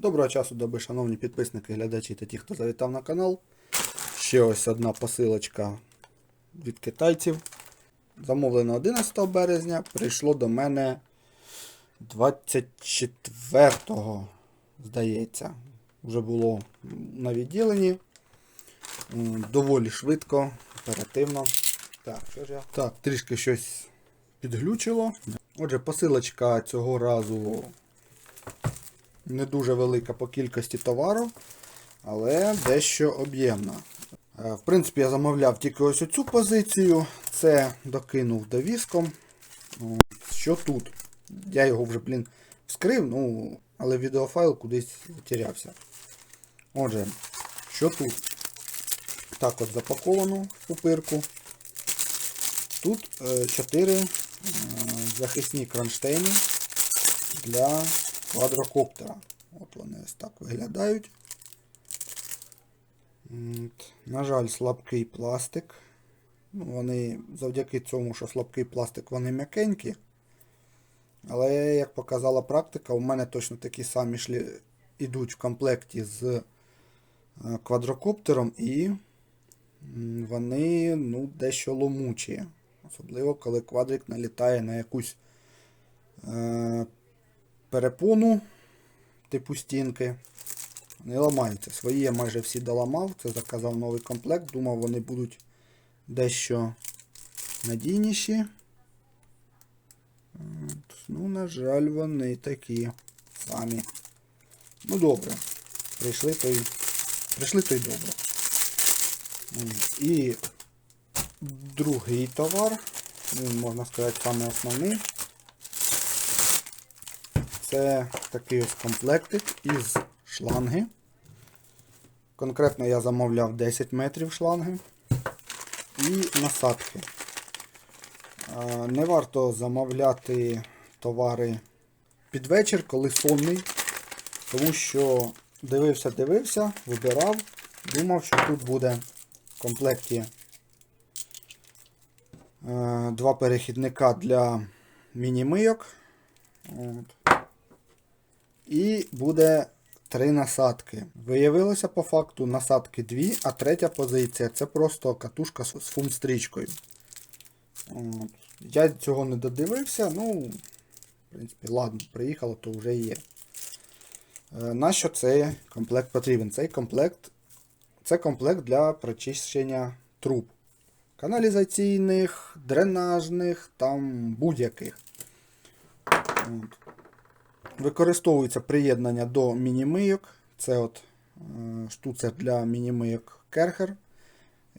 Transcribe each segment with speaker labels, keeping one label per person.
Speaker 1: Доброго часу доби, шановні підписники, глядачі та ті, хто завітав на канал. Ще ось одна посилочка від китайців. Замовлено 11 березня, прийшло до мене 24-го, здається. Вже було на відділенні. Доволі швидко, оперативно. Так, що ж я? Так, трішки щось підглючило. Отже, посилочка цього разу не дуже велика по кількості товару, але дещо об'ємна. Е, В принципі, я замовляв тільки ось оцю позицію. Це докинув довіском. Що тут? Я його вже, блін, вскрив, ну, але відеофайл кудись затерявся. Отже, що тут? Так от запаковано в пупирку. Тут 4 захисні кронштейни для квадрокоптера. От вони ось так виглядають. На жаль, слабкий пластик. Ну, Вони завдяки цьому, що слабкий пластик, вони м'якенькі. Але, як показала практика, у мене точно такі самі шлі... ідуть в комплекті з е, квадрокоптером і вони ну, дещо ломучі. Особливо, коли квадрик налітає на якусь е, перепону типу стінки. Не ламаються. Свої я майже всі доламав. Це заказав новий комплект. Думав, вони будуть дещо надійніші. Ну, на жаль, вони такі самі. Ну добре. Прийшли то й, прийшли то й добре. І другий товар, він, можна сказати, саме основний. Це такий ось комплектик із шланги. Конкретно я замовляв 10 метрів шланги і насадки. Не варто замовляти товари під вечір, коли сонний, тому що дивився, дивився, вибирав, думав, що тут буде в комплекті е, два перехідника для міні-мийок. От. І буде три насадки. Виявилося по факту насадки дві, а третя позиція це просто катушка з. От. Я цього не додивився, ну, в принципі, ладно, приїхало, то вже є. Е, Нащо цей комплект потрібен? Цей комплект це комплект для прочищення труб. Каналізаційних, дренажних, там будь-яких. Використовується приєднання до мінімийок. Це от е, штуцер для мінімийок Керхер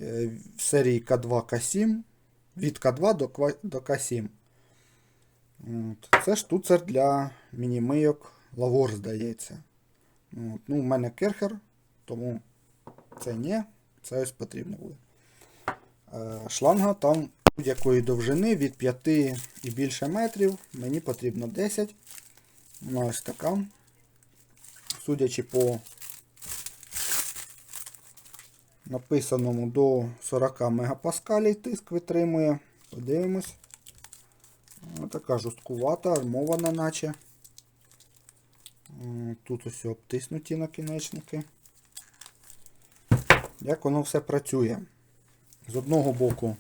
Speaker 1: е, в серії К2 К7 від К2 до, К7. От. Це штуцер для мінімийок Lavor, здається. От. Ну, у мене Керхер, тому це не, це ось потрібно буде. Е, Шланга там будь-якої довжини від 5 і більше метрів. Мені потрібно 10. Вона ось така. Судячи по написаному до 40 мегапаскалів тиск витримує. Подивимось. Ось така жорсткувата, армована наче. Тут ось обтиснуті накінечники. Як воно все працює? З одного боку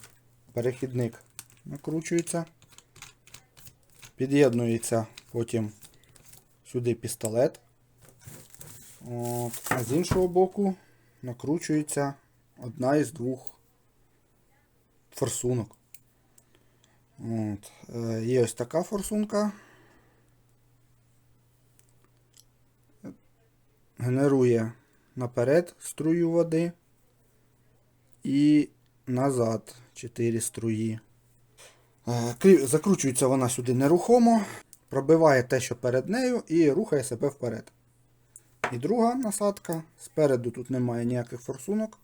Speaker 1: перехідник накручується, під'єднується потім сюди пістолет. От. А з іншого боку накручується одна із двох форсунок. От. Е, Є ось така форсунка. Генерує наперед струю води і назад 4 струї. Е, Закручується вона сюди нерухомо, пробиває те, що перед нею, і рухає себе вперед. І друга насадка. Спереду тут немає ніяких форсунок.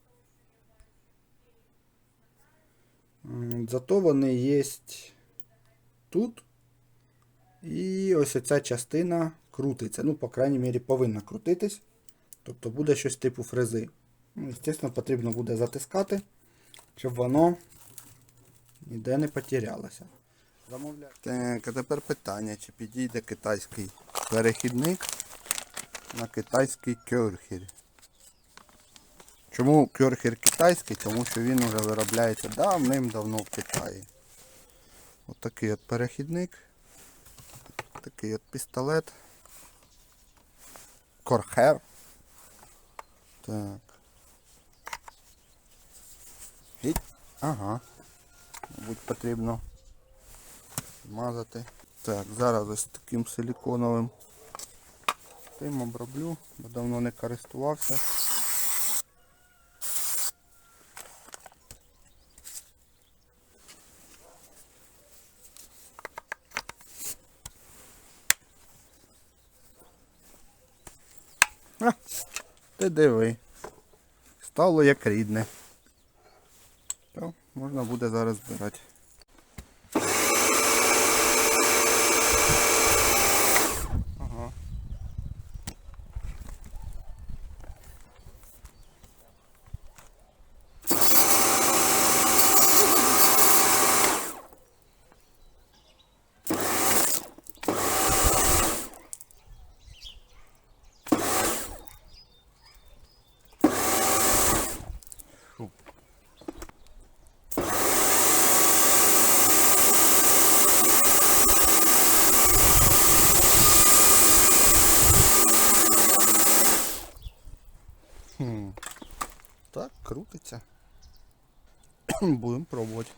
Speaker 1: Зато вони є тут. І ось ця частина крутиться. Ну, по крайній мірі, повинна крутитись. Тобто буде щось типу фрези. Ну, звісно, потрібно буде затискати, щоб воно ніде не потерялося. Замовляю. Так, а тепер питання, чи підійде китайський перехідник на китайський кьорхер. Чому кьорхер китайський? Тому що він вже виробляється давним-давно в Китаї. От такий от перехідник. Такий от пістолет. Корхер. Так. Ага. Мабуть, потрібно мазати. Так, зараз ось таким силіконовим тим оброблю, бо давно не користувався. А, ти диви. Стало як рідне. То можна буде зараз збирати. Ага. Фу. Хм. Так, крутиться. Будемо пробувати.